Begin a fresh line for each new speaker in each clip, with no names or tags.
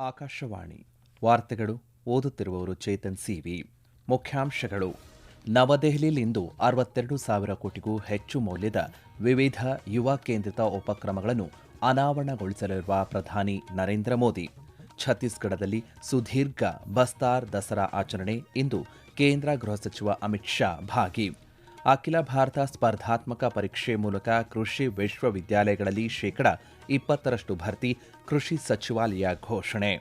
ಆಕಾಶವಾಣಿ. ವಾರ್ತೆಗಳು ಓದುತ್ತಿರುವವರು ಚೇತನ್ ಸಿವಿ. ಮುಖ್ಯಾಂಶಗಳು. ನವದೆಹಲಿಯಲ್ಲಿಂದು ಅರವತ್ತೆರಡು ಸಾವಿರ ಕೋಟಿಗೂ ಹೆಚ್ಚು ಮೌಲ್ಯದ ವಿವಿಧ ಯುವ ಕೇಂದ್ರಿತ ಉಪಕ್ರಮಗಳನ್ನು ಅನಾವರಣಗೊಳಿಸಲಿರುವ ಪ್ರಧಾನಿ ನರೇಂದ್ರ ಮೋದಿ. ಛತ್ತೀಸ್ಗಢದಲ್ಲಿ ಸುದೀರ್ಘ ಬಸ್ತಾರ್ ದಸರಾ ಆಚರಣೆ ಇಂದು ಕೇಂದ್ರ ಗೃಹ ಸಚಿವ ಅಮಿತ್ ಶಾ ಭಾಗಿ. ಅಖಿಲ ಭಾರತ ಸ್ಪರ್ಧಾತ್ಮಕ ಪರೀಕ್ಷೆ ಮೂಲಕ ಕೃಷಿ ವಿಶ್ವವಿದ್ಯಾಲಯಗಳಲ್ಲಿ ಶೇಕಡ ಇಪ್ಪತ್ತರಷ್ಟು ಭರ್ತಿ ಕೃಷಿ ಸಚಿವಾಲಯ ಘೋಷಣೆ.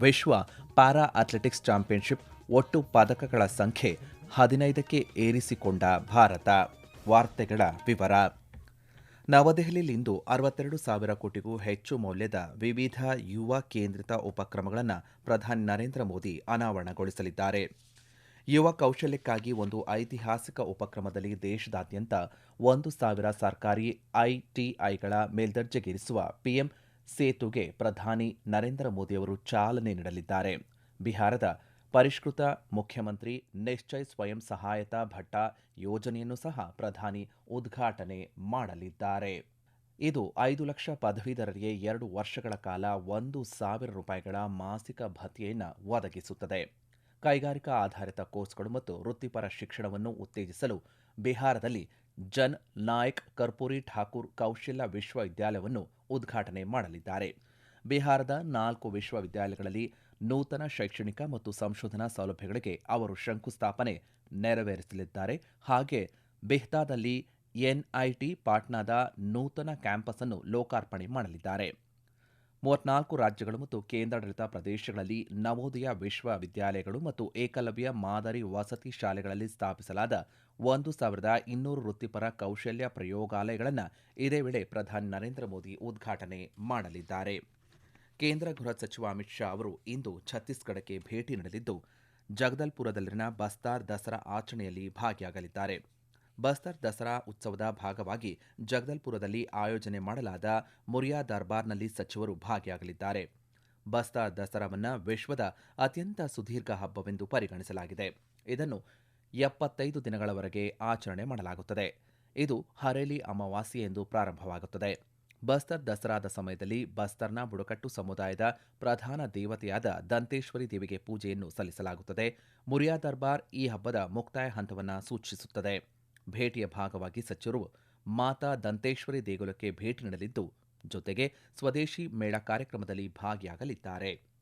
ವಿಶ್ವ ಪ್ಯಾರಾ ಅಥ್ಲೆಟಿಕ್ಸ್ ಚಾಂಪಿಯನ್ಶಿಪ್ ಒಟ್ಟು ಪದಕಗಳ ಸಂಖ್ಯೆ ಹದಿನೈದಕ್ಕೆ ಏರಿಸಿಕೊಂಡ ಭಾರತ. ವಾರ್ತೆಗಳ ವಿವರ. ನವದೆಹಲಿಯಲ್ಲಿಂದು ಅರವತ್ತೆರಡು ಸಾವಿರ ಕೋಟಿಗೂ ಹೆಚ್ಚು ಮೌಲ್ಯದ ವಿವಿಧ ಯುವ ಕೇಂದ್ರಿತ ಉಪಕ್ರಮಗಳನ್ನು ಪ್ರಧಾನಿ ನರೇಂದ್ರ ಮೋದಿ ಅನಾವರಣಗೊಳಿಸಲಿದ್ದಾರೆ. ಯುವ ಕೌಶಲ್ಯಕ್ಕಾಗಿ ಒಂದು ಐತಿಹಾಸಿಕ ಉಪಕ್ರಮದಲ್ಲಿ ದೇಶದಾದ್ಯಂತ ಒಂದು ಸಾವಿರ ಸರ್ಕಾರಿ ಐಟಿಐಗಳ ಮೇಲ್ದರ್ಜೆಗೇರಿಸುವ ಪಿಎಂ ಸೇತುಗೆ ಪ್ರಧಾನಿ ನರೇಂದ್ರ ಮೋದಿಯವರು ಚಾಲನೆ ನೀಡಲಿದ್ದಾರೆ. ಬಿಹಾರದ ಪರಿಷ್ಕೃತ ಮುಖ್ಯಮಂತ್ರಿ ನಿಶ್ಚಯ್ ಸ್ವಯಂ ಸಹಾಯತಾ ಭಟ್ಟ ಯೋಜನೆಯನ್ನು ಸಹ ಪ್ರಧಾನಿ ಉದ್ಘಾಟನೆ ಮಾಡಲಿದ್ದಾರೆ. ಇದು ಐದು ಲಕ್ಷ ಪದವೀಧರರಿಗೆ ಎರಡು ವರ್ಷಗಳ ಕಾಲ ಒಂದು ಸಾವಿರ ರೂಪಾಯಿಗಳ ಮಾಸಿಕ ಭತ್ಯೆಯನ್ನು ಒದಗಿಸುತ್ತದೆ. ಕೈಗಾರಿಕಾ ಆಧಾರಿತ ಕೋರ್ಸ್ಗಳು ಮತ್ತು ವೃತ್ತಿಪರ ಶಿಕ್ಷಣವನ್ನು ಉತ್ತೇಜಿಸಲು ಬಿಹಾರದಲ್ಲಿ ಜನ್ ನಾಯಕ್ ಕರ್ಪೂರಿ ಠಾಕೂರ್ ಕೌಶಲ್ಯ ವಿಶ್ವವಿದ್ಯಾಲಯವನ್ನು ಉದ್ಘಾಟನೆ ಮಾಡಲಿದ್ದಾರೆ. ಬಿಹಾರದ ನಾಲ್ಕು ವಿಶ್ವವಿದ್ಯಾಲಯಗಳಲ್ಲಿ ನೂತನ ಶೈಕ್ಷಣಿಕ ಮತ್ತು ಸಂಶೋಧನಾ ಸೌಲಭ್ಯಗಳಿಗೆ ಅವರು ಶಂಕುಸ್ಥಾಪನೆ ನೆರವೇರಿಸಲಿದ್ದಾರೆ. ಹಾಗೆ ಬೆಹ್ತಾದಲ್ಲಿ ಎನ್ಐಟಿ ಪಾಟ್ನಾದ ನೂತನ ಕ್ಯಾಂಪಸ್ ಅನ್ನು ಲೋಕಾರ್ಪಣೆ ಮಾಡಲಿದ್ದಾರೆ. ಮೂವತ್ನಾಲ್ಕು ರಾಜ್ಯಗಳು ಮತ್ತು ಕೇಂದ್ರಾಡಳಿತ ಪ್ರದೇಶಗಳಲ್ಲಿ ನವೋದಯ ವಿಶ್ವವಿದ್ಯಾಲಯಗಳು ಮತ್ತು ಏಕಲವ್ಯ ಮಾದರಿ ವಸತಿ ಶಾಲೆಗಳಲ್ಲಿ ಸ್ಥಾಪಿಸಲಾದ ಒಂದು ಸಾವಿರದ ಇನ್ನೂರು ವೃತ್ತಿಪರ ಕೌಶಲ್ಯ ಪ್ರಯೋಗಾಲಯಗಳನ್ನು ಇದೇ ವೇಳೆ ಪ್ರಧಾನಿ ನರೇಂದ್ರ ಮೋದಿ ಉದ್ಘಾಟನೆ ಮಾಡಲಿದ್ದಾರೆ. ಕೇಂದ್ರ ಗೃಹ ಸಚಿವ ಅಮಿತ್ ಶಾ ಅವರು ಇಂದು ಛತ್ತೀಸ್ಗಢಕ್ಕೆ ಭೇಟಿ ನೀಡಲಿದ್ದು, ಜಗದಲ್ಪುರದಲ್ಲಿನ ಬಸ್ತಾರ್ ದಸರಾ ಆಚರಣೆಯಲ್ಲಿ ಭಾಗಿಯಾಗಲಿದ್ದಾರೆ. ಬಸ್ತರ್ ದಸರಾ ಉತ್ಸವದ ಭಾಗವಾಗಿ ಜಗದಲ್ಪುರದಲ್ಲಿ ಆಯೋಜನೆ ಮಾಡಲಾದ ಮುರಿಯಾ ದರ್ಬಾರ್ನಲ್ಲಿ ಸಚಿವರು ಭಾಗಿಯಾಗಲಿದ್ದಾರೆ. ಬಸ್ತಾರ್ ದಸರಾವನ್ನು ವಿಶ್ವದ ಅತ್ಯಂತ ಸುದೀರ್ಘ ಹಬ್ಬವೆಂದು ಪರಿಗಣಿಸಲಾಗಿದೆ. ಇದನ್ನು ಎಪ್ಪತ್ತೈದು ದಿನಗಳವರೆಗೆ ಆಚರಣೆ ಮಾಡಲಾಗುತ್ತದೆ. ಇದು ಹರೇಲಿ ಅಮಾವಾಸ್ಯೆ ಎಂದು ಪ್ರಾರಂಭವಾಗುತ್ತದೆ. ಬಸ್ತರ್ ದಸರಾದ ಸಮಯದಲ್ಲಿ ಬಸ್ತರ್ನ ಬುಡಕಟ್ಟು ಸಮುದಾಯದ ಪ್ರಧಾನ ದೇವತೆಯಾದ ದಂತೇಶ್ವರಿ ದೇವಿಗೆ ಪೂಜೆಯನ್ನು ಸಲ್ಲಿಸಲಾಗುತ್ತದೆ. ಮುರಿಯಾ ದರ್ಬಾರ್ ಈ ಹಬ್ಬದ ಮುಕ್ತಾಯ ಹಂತವನ್ನು ಸೂಚಿಸುತ್ತದೆ. ಭೇಟಿಯ ಭಾಗವಾಗಿ ಸಚಿವರು ಮಾತಾ ದಂತೇಶ್ವರಿ ದೇಗುಲಕ್ಕೆ ಭೇಟಿ ನೀಡಲಿದ್ದು, ಜೊತೆಗೆ ಸ್ವದೇಶಿ ಮೇಳ ಕಾರ್ಯಕ್ರಮದಲ್ಲಿ ಭಾಗಿಯಾಗಲಿದ್ದಾರೆ.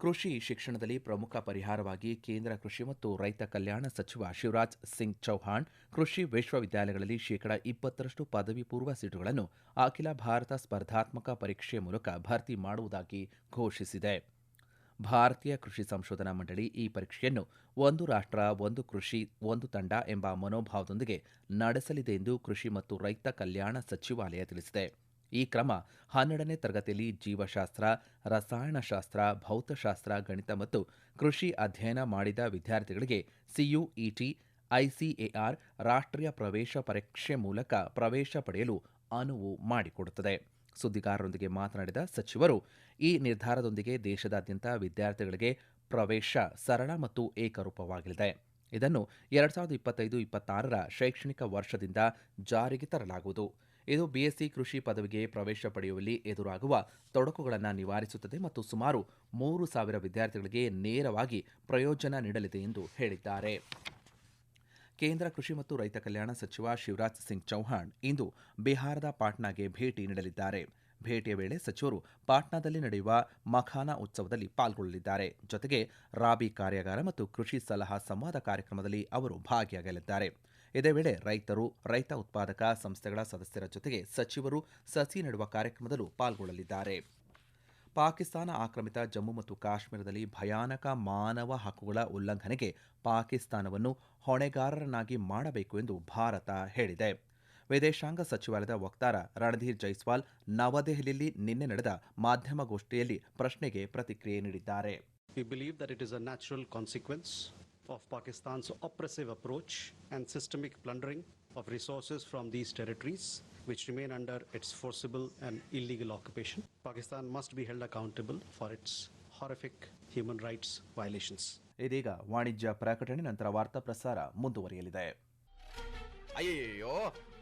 ಕೃಷಿ ಶಿಕ್ಷಣದಲ್ಲಿ ಪ್ರಮುಖ ಪರಿಹಾರವಾಗಿ ಕೇಂದ್ರ ಕೃಷಿ ಮತ್ತು ರೈತ ಕಲ್ಯಾಣ ಸಚಿವ ಶಿವರಾಜ್ ಸಿಂಗ್ ಚೌಹಾಣ್ ಕೃಷಿ ವಿಶ್ವವಿದ್ಯಾಲಯಗಳಲ್ಲಿ ಶೇಕಡ ಇಪ್ಪತ್ತರಷ್ಟು ಪದವಿ ಪೂರ್ವ ಸೀಟುಗಳನ್ನು ಅಖಿಲ ಭಾರತ ಸ್ಪರ್ಧಾತ್ಮಕ ಪರೀಕ್ಷೆ ಮೂಲಕ ಭರ್ತಿ ಮಾಡುವುದಾಗಿ ಘೋಷಿಸಿದೆ. ಭಾರತೀಯ ಕೃಷಿ ಸಂಶೋಧನಾ ಮಂಡಳಿ ಈ ಪರೀಕ್ಷೆಯನ್ನು ಒಂದು ರಾಷ್ಟ್ರ, ಒಂದು ಕೃಷಿ, ಒಂದು ತಂಡ ಎಂಬ ಮನೋಭಾವದೊಂದಿಗೆ ನಡೆಸಲಿದೆ ಎಂದು ಕೃಷಿ ಮತ್ತು ರೈತ ಕಲ್ಯಾಣ ಸಚಿವಾಲಯ ತಿಳಿಸಿದೆ. ಈ ಕ್ರಮ ಹನ್ನೆರಡನೇ ತರಗತಿಯಲ್ಲಿ ಜೀವಶಾಸ್ತ್ರ, ರಸಾಯನಶಾಸ್ತ್ರ, ಭೌತಶಾಸ್ತ್ರ, ಗಣಿತ ಮತ್ತು ಕೃಷಿ ಅಧ್ಯಯನ ಮಾಡಿದ ವಿದ್ಯಾರ್ಥಿಗಳಿಗೆ ಸಿಯುಇಟಿ ಐಸಿಎಆರ್ ರಾಷ್ಟ್ರೀಯ ಪ್ರವೇಶ ಪರೀಕ್ಷೆ ಮೂಲಕ ಪ್ರವೇಶ ಪಡೆಯಲು ಅನುವು ಮಾಡಿಕೊಡುತ್ತದೆ. ಸುದ್ದಿಗಾರರೊಂದಿಗೆ ಮಾತನಾಡಿದ ಸಚಿವರು, ಈ ನಿರ್ಧಾರದೊಂದಿಗೆ ದೇಶದಾದ್ಯಂತ ವಿದ್ಯಾರ್ಥಿಗಳಿಗೆ ಪ್ರವೇಶ ಸರಳ ಮತ್ತು ಏಕರೂಪವಾಗಲಿದೆ. ಇದನ್ನು ಎರಡ್ ಸಾವಿರದ ಇಪ್ಪತ್ತೈದು ಇಪ್ಪತ್ತಾರರ ಶೈಕ್ಷಣಿಕ ವರ್ಷದಿಂದ ಜಾರಿಗೆ ತರಲಾಗುವುದು. ಇದು ಬಿಎಸ್ಸಿ ಕೃಷಿ ಪದವಿಗೆ ಪ್ರವೇಶ ಪಡೆಯುವಲ್ಲಿ ಎದುರಾಗುವ ತೊಡಕುಗಳನ್ನು ನಿವಾರಿಸುತ್ತದೆ ಮತ್ತು ಸುಮಾರು ಮೂರು ಸಾವಿರ ವಿದ್ಯಾರ್ಥಿಗಳಿಗೆ ನೇರವಾಗಿ ಪ್ರಯೋಜನ ನೀಡಲಿದೆ ಎಂದು ಹೇಳಿದ್ದಾರೆ. ಕೇಂದ್ರ ಕೃಷಿ ಮತ್ತು ರೈತ ಕಲ್ಯಾಣ ಸಚಿವ ಶಿವರಾಜ್ ಸಿಂಗ್ ಚೌಹಾಣ್ ಇಂದು ಬಿಹಾರದ ಪಾಟ್ನಾಗೆ ಭೇಟಿ ನೀಡಲಿದ್ದಾರೆ. ಭೇಟಿಯ ವೇಳೆ ಸಚಿವರು ಪಾಟ್ನಾದಲ್ಲಿ ನಡೆಯುವ ಮಖಾನಾ ಉತ್ಸವದಲ್ಲಿ ಪಾಲ್ಗೊಳ್ಳಲಿದ್ದಾರೆ. ಜೊತೆಗೆ ರಾಬಿ ಕಾರ್ಯಾಗಾರ ಮತ್ತು ಕೃಷಿ ಸಲಹಾ ಸಂವಾದ ಕಾರ್ಯಕ್ರಮದಲ್ಲಿ ಅವರು ಭಾಗಿಯಾಗಲಿದ್ದಾರೆ. ಇದೇ ವೇಳೆ ರೈತರು, ರೈತ ಉತ್ಪಾದಕ ಸಂಸ್ಥೆಗಳ ಸದಸ್ಯರ ಜೊತೆಗೆ ಸಚಿವರು ಸಸಿ ನೆಡುವ ಕಾರ್ಯಕ್ರಮದಲ್ಲೂ ಪಾಲ್ಗೊಳ್ಳಲಿದ್ದಾರೆ. ಪಾಕಿಸ್ತಾನ ಆಕ್ರಮಿತ ಜಮ್ಮು ಮತ್ತು ಕಾಶ್ಮೀರದಲ್ಲಿ ಭಯಾನಕ ಮಾನವ ಹಕ್ಕುಗಳ ಉಲ್ಲಂಘನೆಗೆ ಪಾಕಿಸ್ತಾನವನ್ನು ಹೊಣೆಗಾರರನ್ನಾಗಿ ಮಾಡಬೇಕು ಎಂದು ಭಾರತ ಹೇಳಿದೆ. ವಿದೇಶಾಂಗ ಸಚಿವಾಲಯದ ವಕ್ತಾರ ರಣಧೀರ್ ಜೈಸ್ವಾಲ್ ನವದೆಹಲಿಯಲ್ಲಿ ನಿನ್ನೆ ನಡೆದ ಮಾಧ್ಯಮಗೋಷ್ಠಿಯಲ್ಲಿ ಪ್ರಶ್ನೆಗೆ ಪ್ರತಿಕ್ರಿಯೆ ನೀಡಿದ್ದಾರೆ.
Of Pakistan's oppressive approach and systemic plundering of resources from these territories, which remain under its forcible and illegal occupation. Pakistan must be held accountable for its horrific human rights violations.
ಇದೀಗ ವಾಣಿಜ್ಯ ಪ್ರಕಟಣೆ ನಂತರ ವಾರ್ತಾ ಪ್ರಸಾರ ಮುಂದುವರಿಯಲಿದೆ
ಅಯ್ಯಯ್ಯೋ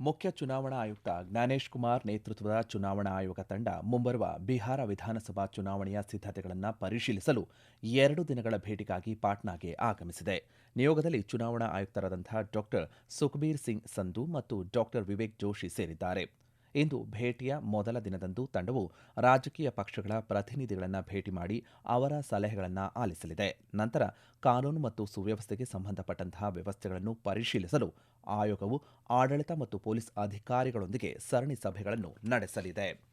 ಮುಖ್ಯ ಚುನಾವಣಾ ಆಯುಕ್ತ ಜ್ಞಾನೇಶ್ ಕುಮಾರ್ ನೇತೃತ್ವದ ಚುನಾವಣಾ ಆಯೋಗ ತಂಡ ಮುಂಬರುವ ಬಿಹಾರ ವಿಧಾನಸಭಾ ಚುನಾವಣೆಯ ಸಿದ್ಧತೆಗಳನ್ನು ಪರಿಶೀಲಿಸಲು ಎರಡು ದಿನಗಳ ಭೇಟಿಗಾಗಿ ಪಾಟ್ನಾಗೆ ಆಗಮಿಸಿದೆ. ನಿಯೋಗದಲ್ಲಿ ಚುನಾವಣಾ ಆಯುಕ್ತರಾದಂಥ ಡಾಕ್ಟರ್ ಸುಖಬೀರ್ ಸಿಂಗ್ ಸಂಧು ಮತ್ತು ಡಾಕ್ಟರ್ ವಿವೇಕ್ ಜೋಶಿ ಸೇರಿದ್ದಾರೆ. ಇಂದು ಭೇಟಿಯ ಮೊದಲ ದಿನದಂದು ತಂಡವು ರಾಜಕೀಯ ಪಕ್ಷಗಳ ಪ್ರತಿನಿಧಿಗಳನ್ನು ಭೇಟಿ ಮಾಡಿ ಅವರ ಸಲಹೆಗಳನ್ನು ಆಲಿಸಲಿದೆ. ನಂತರ ಕಾನೂನು ಮತ್ತು ಸುವ್ಯವಸ್ಥೆಗೆ ಸಂಬಂಧಪಟ್ಟಂತಹ ವ್ಯವಸ್ಥೆಗಳನ್ನು ಪರಿಶೀಲಿಸಲು ಆಯೋಗವು ಆಡಳಿತ ಮತ್ತು ಪೊಲೀಸ್ ಅಧಿಕಾರಿಗಳೊಂದಿಗೆ ಸರಣಿ ಸಭೆಗಳನ್ನು ನಡೆಸಲಿದೆ.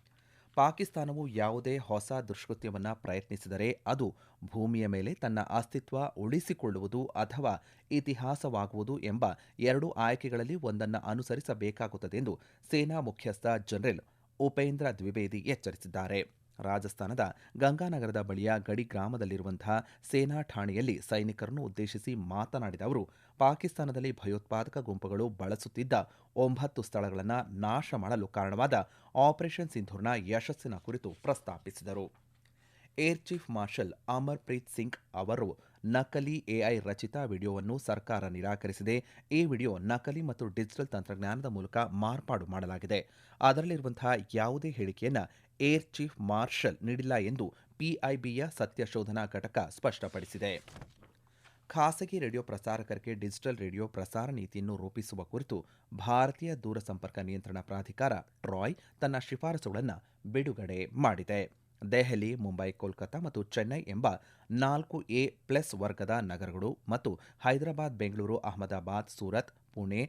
ಪಾಕಿಸ್ತಾನವು ಯಾವುದೇ ಹೊಸ ದುಷ್ಕೃತ್ಯವನ್ನು ಪ್ರಯತ್ನಿಸಿದರೆ ಅದು ಭೂಮಿಯ ಮೇಲೆ ತನ್ನ ಅಸ್ತಿತ್ವ ಉಳಿಸಿಕೊಳ್ಳುವುದು ಅಥವಾ ಇತಿಹಾಸವಾಗುವುದು ಎಂಬ ಎರಡು ಆಯ್ಕೆಗಳಲ್ಲಿ ಒಂದನ್ನು ಅನುಸರಿಸಬೇಕಾಗುತ್ತದೆ ಎಂದು ಸೇನಾ ಮುಖ್ಯಸ್ಥ ಜನರಲ್ ಉಪೇಂದ್ರ ದ್ವಿವೇದಿ ಎಚ್ಚರಿಸಿದ್ದಾರೆ. ರಾಜಸ್ಥಾನದ ಗಂಗಾನಗರದ ಬಳಿಯ ಗಡಿ ಗ್ರಾಮದಲ್ಲಿರುವಂತಹ ಸೇನಾ ಠಾಣೆಯಲ್ಲಿ ಸೈನಿಕರನ್ನು ಉದ್ದೇಶಿಸಿ ಮಾತನಾಡಿದ ಅವರು ಪಾಕಿಸ್ತಾನದಲ್ಲಿ ಭಯೋತ್ಪಾದಕ ಗುಂಪುಗಳು ಬಳಸುತ್ತಿದ್ದ ಒಂಬತ್ತು ಸ್ಥಳಗಳನ್ನು ನಾಶ ಮಾಡಲು ಕಾರಣವಾದ ಆಪರೇಷನ್ ಸಿಂಧೂರ್ನ ಯಶಸ್ಸಿನ ಕುರಿತು ಪ್ರಸ್ತಾಪಿಸಿದರು. Air chief marshal Amarpreet Singh ಅವರು ನಕಲಿ ಎಐ ರಚಿತ ವಿಡಿಯೋವನ್ನು ಸರ್ಕಾರ ನಿರಾಕರಿಸಿದೆ. ಈ ವಿಡಿಯೋ ನಕಲಿ ಮತ್ತು ಡಿಜಿಟಲ್ ತಂತ್ರಜ್ಞಾನದ ಮೂಲಕ ಮಾರ್ಪಾಡು ಮಾಡಲಾಗಿದೆ. ಅದರಲ್ಲಿರುವಂತಹ ಯಾವುದೇ ಹೇಳಿಕೆಯನ್ನು ಏರ್ ಚೀಫ್ ಮಾರ್ಷಲ್ ನೀಡಿಲ್ಲ ಎಂದು ಪಿಐಬಿಯ ಸತ್ಯಶೋಧನಾ ಘಟಕ ಸ್ಪಷ್ಟಪಡಿಸಿದೆ. ಖಾಸಗಿ ರೇಡಿಯೋ ಪ್ರಸಾರಕರಿಗೆ ಡಿಜಿಟಲ್ ರೇಡಿಯೋ ಪ್ರಸಾರ ನೀತಿಯನ್ನು ರೂಪಿಸುವ ಕುರಿತು ಭಾರತೀಯ ದೂರಸಂಪರ್ಕ ನಿಯಂತ್ರಣ ಪ್ರಾಧಿಕಾರ ಟ್ರಾಯ್ ತನ್ನ ಶಿಫಾರಸುಗಳನ್ನು ಬಿಡುಗಡೆ ಮಾಡಿದೆ. ದೆಹಲಿ, ಮುಂಬೈ, ಕೋಲ್ಕತಾ ಮತ್ತು ಚೆನ್ನೈ ಎಂಬ ನಾಲ್ಕು ಎ ಪ್ಲಸ್ ವರ್ಗದ ನಗರಗಳು ಮತ್ತು ಹೈದರಾಬಾದ್, ಬೆಂಗಳೂರು, ಅಹಮದಾಬಾದ್, ಸೂರತ್, ಪುಣೆ,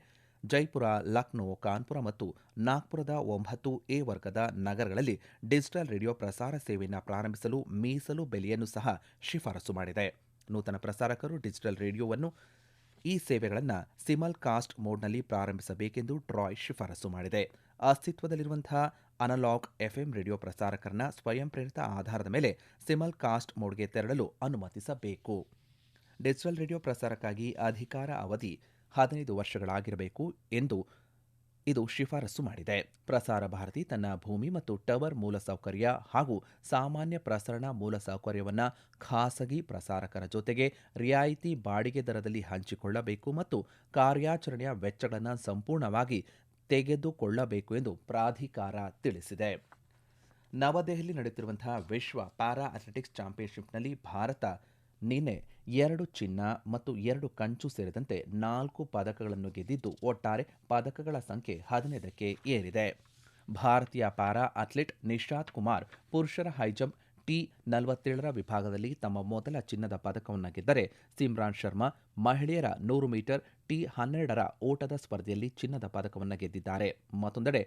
ಜೈಪುರ, ಲಕ್ನೋ, ಕಾನ್ಪುರ ಮತ್ತು ನಾಗ್ಪುರದ ಒಂಬತ್ತು ಎ ವರ್ಗದ ನಗರಗಳಲ್ಲಿ ಡಿಜಿಟಲ್ ರೇಡಿಯೋ ಪ್ರಸಾರ ಸೇವೆಯನ್ನು ಪ್ರಾರಂಭಿಸಲು ಮೀಸಲು ಬೆಲೆಯನ್ನು ಸಹ ಶಿಫಾರಸು ಮಾಡಿದೆ. ನೂತನ ಪ್ರಸಾರಕರು ಡಿಜಿಟಲ್ ರೇಡಿಯೋವನ್ನು ಈ ಸೇವೆಗಳನ್ನು ಸಿಮಲ್ ಕಾಸ್ಟ್ ಮೋಡ್ನಲ್ಲಿ ಪ್ರಾರಂಭಿಸಬೇಕೆಂದು ಟ್ರಾಯ್ ಶಿಫಾರಸು ಮಾಡಿದೆ. ಅಸ್ತಿತ್ವದಲ್ಲಿರುವಂತಹ ಅನಲಾಗ್ ಎಫ್ಎಂ ರೇಡಿಯೋ ಪ್ರಸಾರಕರನ್ನ ಸ್ವಯಂ ಪ್ರೇರಿತ ಆಧಾರದ ಮೇಲೆ ಸಿಮಲ್ ಕಾಸ್ಟ್ ಮೋಡ್ಗೆ ತೆರಳಲು ಅನುಮತಿಸಬೇಕು. ಡಿಜಿಟಲ್ ರೇಡಿಯೋ ಪ್ರಸಾರಕ್ಕಾಗಿ ಅಧಿಕಾರ ಅವಧಿ ಹದಿನೈದು ವರ್ಷಗಳಾಗಿರಬೇಕು ಎಂದು ಇದು ಶಿಫಾರಸು ಮಾಡಿದೆ. ಪ್ರಸಾರ ಭಾರತಿ ತನ್ನ ಭೂಮಿ ಮತ್ತು ಟವರ್ ಮೂಲಸೌಕರ್ಯ ಹಾಗೂ ಸಾಮಾನ್ಯ ಪ್ರಸರಣ ಮೂಲಸೌಕರ್ಯವನ್ನು ಖಾಸಗಿ ಪ್ರಸಾರಕರ ಜೊತೆಗೆ ರಿಯಾಯಿತಿ ಬಾಡಿಗೆ ದರದಲ್ಲಿ ಹಂಚಿಕೊಳ್ಳಬೇಕು ಮತ್ತು ಕಾರ್ಯಾಚರಣೆಯ ವೆಚ್ಚಗಳನ್ನು ಸಂಪೂರ್ಣವಾಗಿ ತೆಗೆದುಕೊಳ್ಳಬೇಕು ಎಂದು ಪ್ರಾಧಿಕಾರ ತಿಳಿಸಿದೆ. ನವದೆಹಲಿ ನಡೆಯುತ್ತಿರುವಂತಹ ವಿಶ್ವ ಪ್ಯಾರಾ ಅಥ್ಲೆಟಿಕ್ಸ್ ಚಾಂಪಿಯನ್ಶಿಪ್ನಲ್ಲಿ ಭಾರತ ನಿನ್ನೆ ಎರಡು ಚಿನ್ನ ಮತ್ತು ಎರಡು ಕಂಚು ಸೇರಿದಂತೆ ನಾಲ್ಕು ಪದಕಗಳನ್ನು ಗೆದ್ದಿದ್ದು ಒಟ್ಟಾರೆ ಪದಕಗಳ ಸಂಖ್ಯೆ ಹದಿನೈದಕ್ಕೆ ಏರಿದೆ. ಭಾರತೀಯ ಪ್ಯಾರಾ ಅಥ್ಲೀಟ್ ನಿಶಾತ್ ಕುಮಾರ್ ಪುರುಷರ ಹೈಜಂಪ್ ಟಿ ನಲವತ್ತೇಳರ ವಿಭಾಗದಲ್ಲಿ ತಮ್ಮ ಮೊದಲ ಚಿನ್ನದ ಪದಕವನ್ನು ಗೆದ್ದರೆ ಸಿಮ್ರಾನ್ ಶರ್ಮಾ ಮಹಿಳೆಯರ ನೂರು ಮೀಟರ್ ಟಿ ಹನ್ನೆರಡರ ಓಟದ ಸ್ಪರ್ಧೆಯಲ್ಲಿ ಚಿನ್ನದ ಪದಕವನ್ನು ಗೆದ್ದಿದ್ದಾರೆ. ಮತ್ತೊಂದೆಡೆ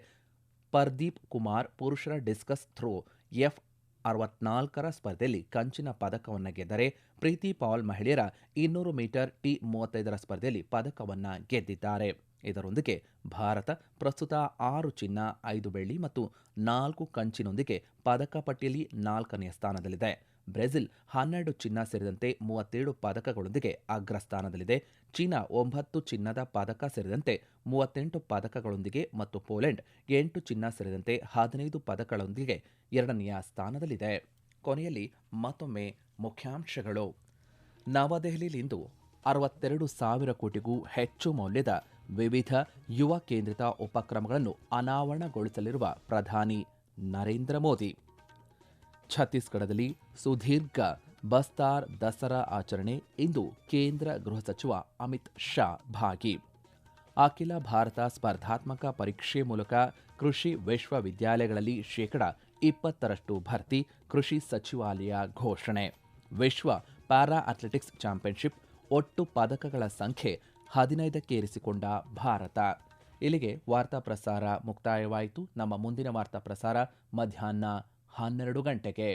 ಪರ್ದೀಪ್ ಕುಮಾರ್ ಪುರುಷರ ಡಿಸ್ಕಸ್ ಥ್ರೋ ಎಫ್ ಅರವತ್ನಾಲ್ಕರ ಸ್ಪರ್ಧೆಯಲ್ಲಿ ಕಂಚಿನ ಪದಕವನ್ನು ಗೆದ್ದರೆ ಪ್ರೀತಿ ಪಾಲ್ ಮಹಿಳೆಯರ ಇನ್ನೂರು ಮೀಟರ್ ಟಿ ಮೂವತ್ತೈದರ ಸ್ಪರ್ಧೆಯಲ್ಲಿ ಪದಕವನ್ನು ಗೆದ್ದಿದ್ದಾರೆ. ಇದರೊಂದಿಗೆ ಭಾರತ ಪ್ರಸ್ತುತ ಆರು ಚಿನ್ನ, ಐದು ಬೆಳ್ಳಿ ಮತ್ತು ನಾಲ್ಕು ಕಂಚಿನೊಂದಿಗೆ ಪದಕ ಪಟ್ಟಿಯಲ್ಲಿ ನಾಲ್ಕನೆಯ ಸ್ಥಾನದಲ್ಲಿದೆ. ಬ್ರೆಜಿಲ್ ಹನ್ನೆರಡು ಚಿನ್ನ ಸೇರಿದಂತೆ ಮೂವತ್ತೇಳು ಪದಕಗಳೊಂದಿಗೆ ಅಗ್ರಸ್ಥಾನದಲ್ಲಿದೆ. ಚೀನಾ ಒಂಬತ್ತು ಚಿನ್ನದ ಪದಕ ಸೇರಿದಂತೆ ಮೂವತ್ತೆಂಟು ಪದಕಗಳೊಂದಿಗೆ ಮತ್ತು ಪೋಲೆಂಡ್ ಎಂಟು ಚಿನ್ನ ಸೇರಿದಂತೆ ಹದಿನೈದು ಪದಕಗಳೊಂದಿಗೆ ಎರಡನೆಯ ಸ್ಥಾನದಲ್ಲಿದೆ. ಕೊನೆಯಲ್ಲಿ ಮತ್ತೊಮ್ಮೆ ಮುಖ್ಯಾಂಶಗಳು. ನವದೆಹಲಿಯಲ್ಲಿಂದು ಅರವತ್ತೆರಡು ಸಾವಿರ ಕೋಟಿಗೂ ಹೆಚ್ಚು ಮೌಲ್ಯದ ವಿವಿಧ ಯುವ ಕೇಂದ್ರಿತ ಉಪಕ್ರಮಗಳನ್ನು ಅನಾವರಣಗೊಳಿಸಲಿರುವ ಪ್ರಧಾನಿ ನರೇಂದ್ರ ಮೋದಿ. ಛತ್ತೀಸ್ಗಢದಲ್ಲಿ ಸುದೀರ್ಘ ಬಸ್ತಾರ್ ದಸರಾ ಆಚರಣೆ ಇಂದು ಕೇಂದ್ರ ಗೃಹ ಸಚಿವ ಅಮಿತ್ ಶಾ ಭಾಗಿ. ಅಖಿಲ ಭಾರತ ಸ್ಪರ್ಧಾತ್ಮಕ ಪರೀಕ್ಷೆ ಮೂಲಕ ಕೃಷಿ ವಿಶ್ವವಿದ್ಯಾಲಯಗಳಲ್ಲಿ ಶೇಕಡ ಇಪ್ಪತ್ತರಷ್ಟು ಭರ್ತಿ ಕೃಷಿ ಸಚಿವಾಲಯ ಘೋಷಣೆ. ವಿಶ್ವ ಪ್ಯಾರಾ ಅಥ್ಲೆಟಿಕ್ಸ್ ಚಾಂಪಿಯನ್ಶಿಪ್ ಒಟ್ಟು ಪದಕಗಳ ಸಂಖ್ಯೆ ಹದಿನೈದಕ್ಕೇರಿಸಿಕೊಂಡ ಭಾರತ. ಇಲ್ಲಿಗೆ ವಾರ್ತಾ ಪ್ರಸಾರ ಮುಕ್ತಾಯವಾಯಿತು. ನಮ್ಮ ಮುಂದಿನ ವಾರ್ತಾ ಪ್ರಸಾರ ಮಧ್ಯಾಹ್ನ ಹನ್ನೆರಡು ಗಂಟೆಗೆ.